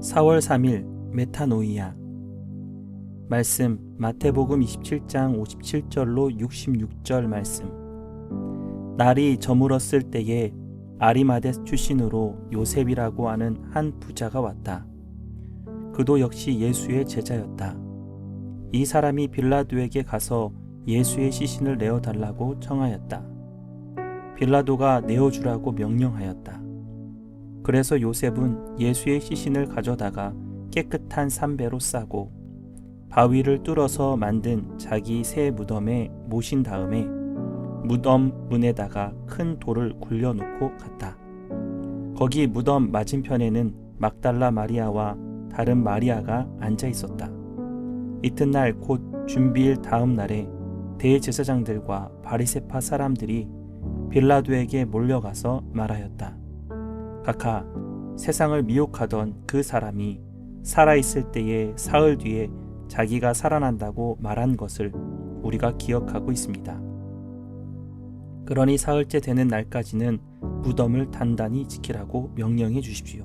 (4월 3일) 메타노이아 말씀 마태복음 27장 57절로 66절 말씀 날이 저물었을 때에 아리마데 출신으로 요셉이라고 하는 한 부자가 왔다. 그도 역시 예수의 제자였다. 이 사람이 빌라도에게 가서 예수의 시신을 내어 달라고 청하였다. 빌라도가 내어 주라고 명령하였다. 그래서 요셉은 예수의 시신을 가져다가 깨끗한 삼배로 싸고 바위를 뚫어서 만든 자기 새 무덤에 모신 다음에 무덤 문에다가 큰 돌을 굴려놓고 갔다. 거기 무덤 맞은편에는 막달라 마리아와 다른 마리아가 앉아 있었다. 이튿날 곧 준비일 다음 날에 대제사장들과 바리세파 사람들이 빌라도에게 몰려가서 말하였다. 각하 세상을 미혹하던 그 사람이 살아있을 때에 사흘 뒤에 자기가 살아난다고 말한 것을 우리가 기억하고 있습니다. 그러니 사흘째 되는 날까지는 무덤을 단단히 지키라고 명령해 주십시오.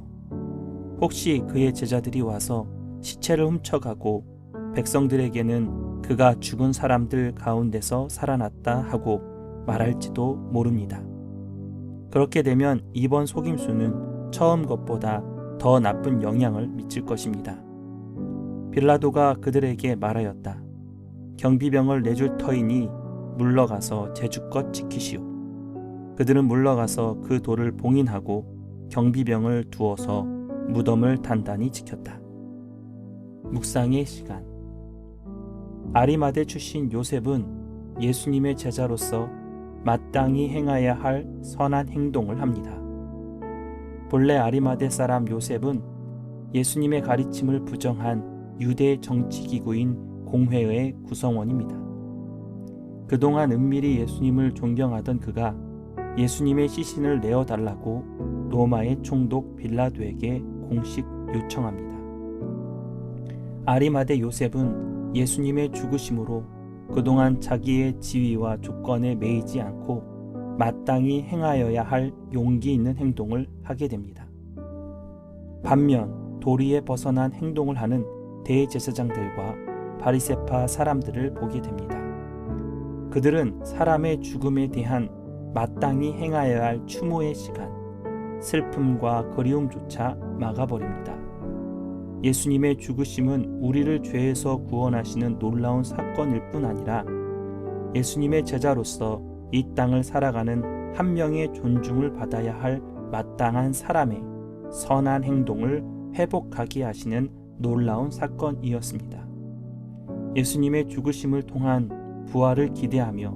혹시 그의 제자들이 와서 시체를 훔쳐가고 백성들에게는 그가 죽은 사람들 가운데서 살아났다 하고 말할지도 모릅니다. 그렇게 되면 이번 속임수는 처음 것보다 더 나쁜 영향을 미칠 것입니다. 빌라도가 그들에게 말하였다. 경비병을 내줄 터이니 물러가서 제주껏 지키시오. 그들은 물러가서 그 돌을 봉인하고 경비병을 두어서 무덤을 단단히 지켰다. 묵상의 시간. 아리마대 출신 요셉은 예수님의 제자로서 마땅히 행해야 할 선한 행동을 합니다. 본래 아리마대 사람 요셉은 예수님의 가르침을 부정한 유대 정치기구인 공회의 구성원입니다. 그동안 은밀히 예수님을 존경하던 그가 예수님의 시신을 내어달라고 로마의 총독 빌라도에게 공식 요청합니다. 아리마대 요셉은 예수님의 죽으심으로 그동안 자기의 지위와 조건에 매이지 않고 마땅히 행하여야 할 용기 있는 행동을 하게 됩니다. 반면 도리에 벗어난 행동을 하는 대제사장들과 바리세파 사람들을 보게 됩니다. 그들은 사람의 죽음에 대한 마땅히 행하여야 할 추모의 시간, 슬픔과 그리움조차 막아버립니다. 예수님의 죽으심은 우리를 죄에서 구원하시는 놀라운 사건일 뿐 아니라 예수님의 제자로서 이 땅을 살아가는 한 명의 존중을 받아야 할 마땅한 사람의 선한 행동을 회복하게 하시는 놀라운 사건이었습니다. 예수님의 죽으심을 통한 부활을 기대하며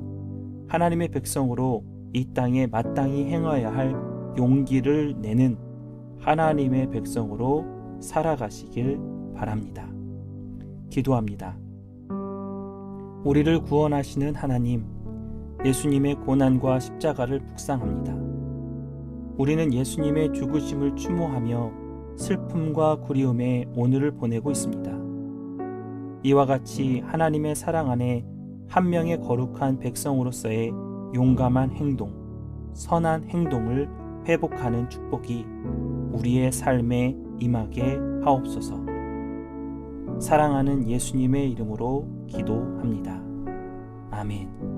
하나님의 백성으로 이 땅에 마땅히 행하여야 할 용기를 내는 하나님의 백성으로 살아가시길 바랍니다. 기도합니다. 우리를 구원하시는 하나님, 예수님의 고난과 십자가를 묵상합니다. 우리는 예수님의 죽으심을 추모하며 슬픔과 그리움에 오늘을 보내고 있습니다. 이와 같이 하나님의 사랑 안에 한 명의 거룩한 백성으로서의 용감한 행동, 선한 행동을 회복하는 축복이 우리의 삶에 임하게 하옵소서. 사랑하는 예수님의 이름으로 기도합니다. 아멘.